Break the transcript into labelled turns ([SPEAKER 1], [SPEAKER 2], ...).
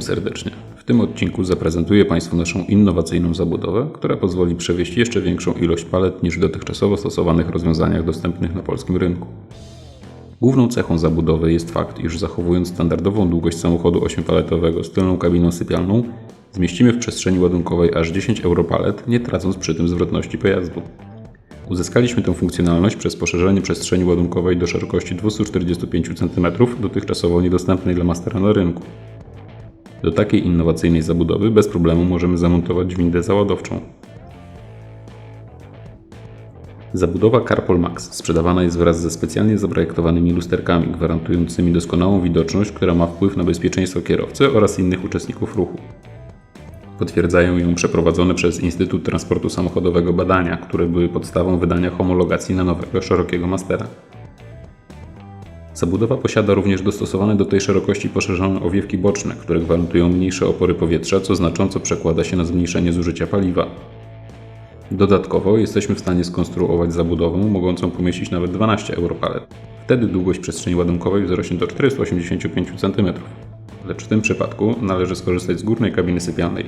[SPEAKER 1] serdecznie. W tym odcinku zaprezentuję Państwu naszą innowacyjną zabudowę, która pozwoli przewieźć jeszcze większą ilość palet niż w dotychczasowo stosowanych rozwiązaniach dostępnych na polskim rynku. Główną cechą zabudowy jest fakt, iż zachowując standardową długość samochodu 8-paletowego z tylną kabiną sypialną, zmieścimy w przestrzeni ładunkowej aż 10 europalet, nie tracąc przy tym zwrotności pojazdu. Uzyskaliśmy tę funkcjonalność przez poszerzenie przestrzeni ładunkowej do szerokości 245 cm, dotychczasowo niedostępnej dla Mastera na rynku. Do takiej innowacyjnej zabudowy bez problemu możemy zamontować windę załadowczą. Zabudowa Carpol Max sprzedawana jest wraz ze specjalnie zaprojektowanymi lusterkami gwarantującymi doskonałą widoczność, która ma wpływ na bezpieczeństwo kierowcy oraz innych uczestników ruchu. Potwierdzają ją przeprowadzone przez Instytut Transportu Samochodowego badania, które były podstawą wydania homologacji na nowego szerokiego Mastera. Zabudowa posiada również dostosowane do tej szerokości poszerzone owiewki boczne, które gwarantują mniejsze opory powietrza, co znacząco przekłada się na zmniejszenie zużycia paliwa. Dodatkowo jesteśmy w stanie skonstruować zabudowę mogącą pomieścić nawet 12 europalet. Wtedy długość przestrzeni ładunkowej wzrośnie do 485 cm. Lecz w tym przypadku należy skorzystać z górnej kabiny sypialnej,